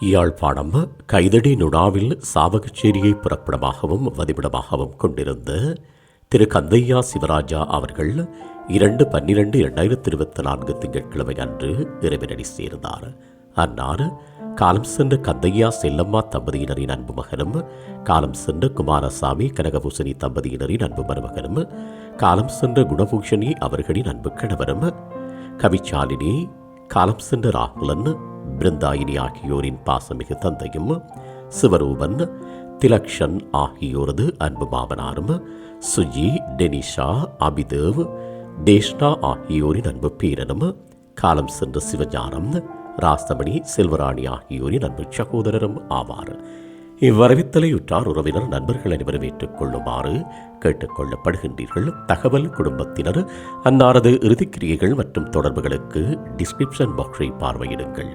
யாழ்ப்பாணம் கைதடி நுடாவில் சாவகச்சேரியை புறப்படமாகவும் வதிவிடமாகவும் கொண்டிருந்த திரு கந்தையா சிவராஜா அவர்கள் இரண்டு பன்னிரண்டு இரண்டாயிரத்தி இருபத்தி நான்கு திங்கட்கிழமை அன்று இறைவனடி சேர்ந்தார். அன்னார் காலம் சென்ற கந்தையா செல்லம்மா தம்பதியினரின் அன்பு மகனும் காலம் சென்ற குமாரசாமி கனகபூசணி தம்பதியினரின் அன்பு மருமகனும் காலம் சென்ற குணபூஷணி அவர்களின் அன்பு கணவரும் கவிச்சாலினி காலம் சென்ற ராகுலன் பிருந்தாயினி ஆகியோரின் பாசமிகு தந்தையும் சிவரூபன் திலக்ஷன் ஆகியோரது அன்பு மாமனாரும் சுஜி டெனிஷா அபிதேவ் தேஷ்டா ஆகியோரின் அன்பு பீரனும் காலம் சென்ற சிவஞானம் ராஸ்தமணி செல்வராணி ஆகியோரின் அன்பு சகோதரரும் ஆவார். இவ்வரவித்தலை உற்றார் உறவினர் நண்பர்கள் அனைவரும் ஏற்றுக்கொள்ளுமாறு கேட்டுக்கொள்ளப்படுகின்றீர்கள். தகவல் குடும்பத்தினர் அன்னாரது இறுதிக்கிரியைகள் மற்றும் தொடர்புகளுக்கு டிஸ்கிரிப்ஷன் பாக்ஸை பார்வையிடுங்கள்.